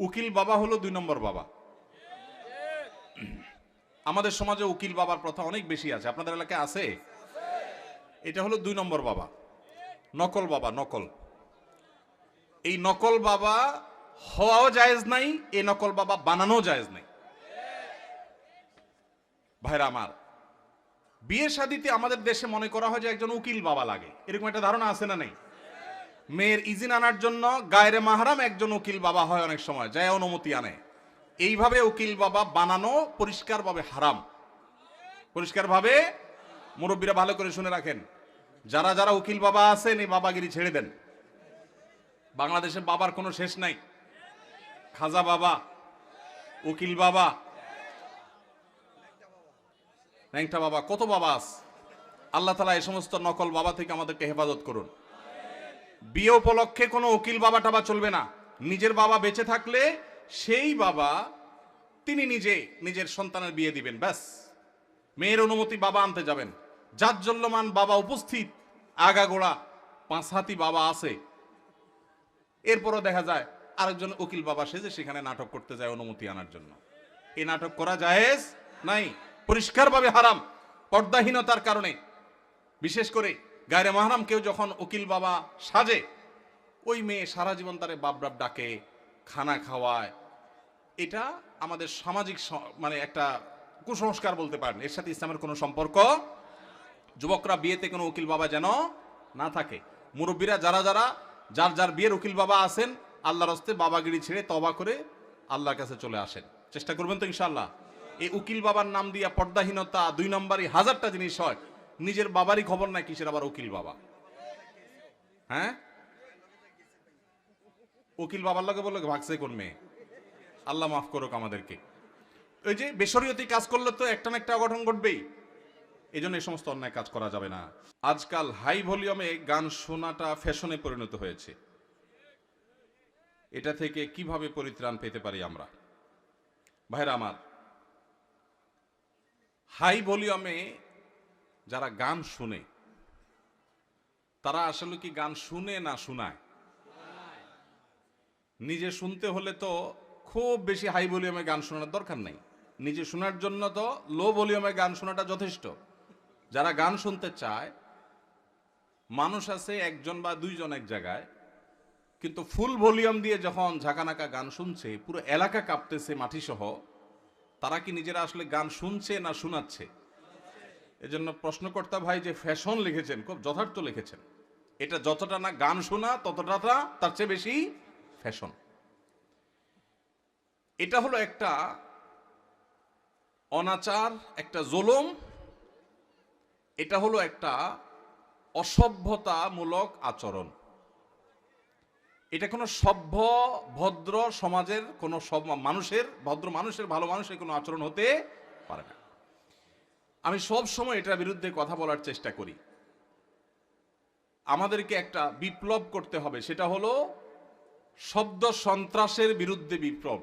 উকিল বাবা হলো দুই নম্বর বাবা। আমাদের সমাজে উকিল বাবার প্রথা অনেক বেশি আছে। আপনাদের এলাকায় আছে? এটা হলো দুই নম্বর বাবা। নকল বাবা, নকল। এই নকল বাবা হওয়াও জায়েজ নাই, এই নকল বাবা বানানো জায়েজ নাই। ভাইরা আমার, বিয়ে শাদিতে আমাদের দেশে মনে করা হয় যে একজন উকিল বাবা লাগে। এরকম একটা ধারণা আছে না নেই? মেয়ের ইজিন আনার জন্য গায়রে মাহারাম একজন উকিল বাবা হয় অনেক সময়, যায় অনুমতি আনে। এইভাবে উকিল বাবা বানানো পরিষ্কারভাবে হারাম। পরিষ্কারভাবে মুরব্বীরা ভালো করে শুনে রাখেন। যারা যারা উকিল বাবা আছেন, এই বাবাগিরি ছেড়ে দেন। বাংলাদেশে বাবার কোনো শেষ নাই। খাজা বাবা, উকিল বাবা, ন্যাংটা বাবা, কত বাবা আস আল্লাহ তালা এই সমস্ত নকল বাবা থেকে আমাদেরকে হেফাজত করুন। বিয়ে উপলক্ষে কোনো উকিল বাবা টাবা চলবে না। নিজের বাবা বেঁচে থাকলে সেই বাবা তিনি নিজে নিজের সন্তানের বিয়ে দিবেন, ব্যাস। মেয়ের অনুমতি বাবা আনতে যাবেন। জাজ্জল্যমান বাবা উপস্থিত, আগাগোড়া পাঁচ হাতি বাবা আছে। এরপরও দেখা যায় আরেকজন উকিল বাবা সেজে সেখানে নাটক করতে যায় অনুমতি আনার জন্য। এই নাটক করা জায়েজ? নাই। পরিষ্কারভাবে হারাম। পর্দাহীনতার কারণে। বিশেষ করে গায়রে মাহারাম কেউ যখন উকিল বাবা সাজে, ওই মেয়ে সারা জীবন তারে বাপ বাপ ডাকে, খানা খাওয়ায়। এটা আমাদের সামাজিক মানে একটা কুসংস্কার বলতে পারেন। এর সাথে ইসলামের কোনো সম্পর্ক? যুবকরা বিয়েতে কোনো উকিল বাবা যেন না থাকে। মুরব্বীরা যারা যারা, যার যার বিয়ের উকিল বাবা আছেন, আল্লাহর হস্তে বাবাগিরি ছেড়ে তবা করে আল্লাহর কাছে চলে আসেন। চেষ্টা করবেন তো ইনশাল্লাহ এই উকিল বাবার নাম দিয়া পর্দাহীনতা দুই নম্বরই হাজারটা জিনিস হয়। নিজের বাবারই খবর নাই কিসের আবার উকিল বাবা? হ্যাঁ? উকিল বাবার লগে বলল, ভাগছে কোন মেয়ে? আল্লাহ মাফ করুক আমাদেরকে। ওই যে বেসরীয়তি কাজ করলে তো একটা না একটা অঘটন ঘটবেই। এই জন্য এই সমস্ত অন্যায় কাজ করা যাবে না। আজকাল হাই ভলিউমে গান শোনাটা ফ্যাশনে পরিণত হয়েছে। এটা থেকে কীভাবে পরিত্রাণ পেতে পারি আমরা? ভাইরা আমার, হাই ভলিউমে যারা গান শুনে। তারা আসলে কি গান শুনে না শোনায়? নিজে শুনতে হলে তো খুব বেশি হাই ভলিউমে গান শোনার দরকার নেই। নিজে শোনার জন্য তো লো ভলিউমে গান শোনাটা যথেষ্ট। যারা গান শুনতে চায়, মানুষ আছে একজন বা দুইজন এক জায়গায়, কিন্তু ফুল ভলিউম দিয়ে যখন ঝাঁকানাকা গান শুনছে, পুরো এলাকা কাঁপতেছে মাটি সহ তারা কি নিজেরা আসলে গান শুনছে না শোনাচ্ছে? এজন্য প্রশ্নকর্তা ভাই যে ফ্যাশন লিখেছেন, খুব যথার্থ লিখেছেন। এটা যতটা না গান শোনা, ততটা তার চেয়ে বেশি ফ্যাশন। এটা হলো একটা অনাচার, একটা জুলুম। এটা হলো একটা অসভ্যতামূলক আচরণ। এটা কোনো সভ্য, ভদ্র সমাজের কোনো সব মানুষের, ভদ্র মানুষের, ভালো মানুষের কোনো আচরণ হতে পারে না। আমি সব সময় এটার বিরুদ্ধে কথা বলার চেষ্টা করি। আমাদেরকে একটা বিপ্লব করতে হবে, সেটা হলো শব্দ সন্ত্রাসের বিরুদ্ধে বিপ্লব।